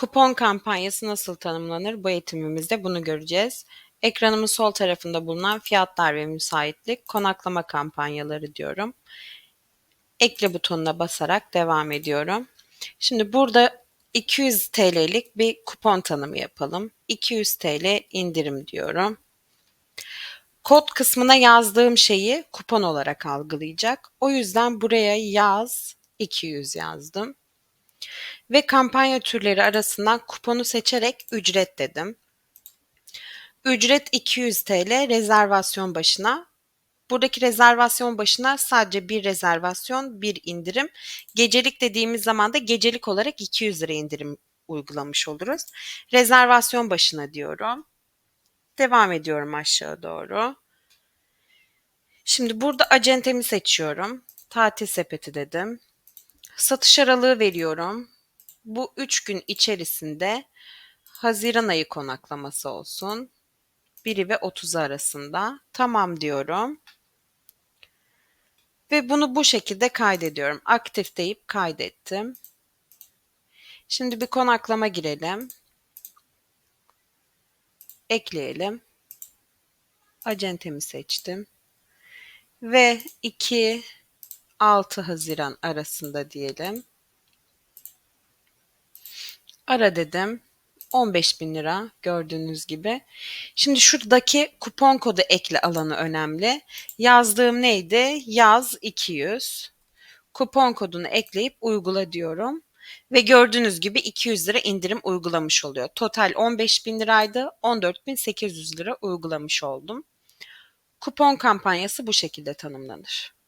Kupon kampanyası nasıl tanımlanır? Bu eğitimimizde bunu göreceğiz. Ekranımın sol tarafında bulunan fiyatlar ve müsaitlik konaklama kampanyaları diyorum. Ekle butonuna basarak devam ediyorum. Şimdi burada 200 TL'lik bir kupon tanımı yapalım. 200 TL indirim diyorum. Kod kısmına yazdığım şeyi kupon olarak algılayacak. O yüzden buraya yaz 200 yazdım. Ve kampanya türleri arasından kuponu seçerek ücret dedim. Ücret 200 TL rezervasyon başına. Buradaki rezervasyon başına sadece bir rezervasyon, bir indirim. Gecelik dediğimiz zaman da gecelik olarak 200 lira indirim uygulamış oluruz. Rezervasyon başına diyorum. Devam ediyorum aşağı doğru. Şimdi burada acentemi seçiyorum. Tatil sepeti dedim. Satış aralığı veriyorum. Bu 3 gün içerisinde Haziran ayı konaklaması olsun. 1'i ve 30 arasında. Tamam diyorum. Ve bunu bu şekilde kaydediyorum. Aktif deyip kaydettim. Şimdi bir konaklama girelim. Ekleyelim. Acentemi seçtim. Ve 2 6 Haziran arasında diyelim. Ara dedim. 15 bin lira gördüğünüz gibi. Şimdi şuradaki kupon kodu ekle alanı önemli. Yazdığım neydi? Yaz 200. Kupon kodunu ekleyip uygula diyorum. Ve gördüğünüz gibi 200 lira indirim uygulamış oluyor. Total 15 bin liraydı. 14.800 lira uygulamış oldum. Kupon kampanyası bu şekilde tanımlanır.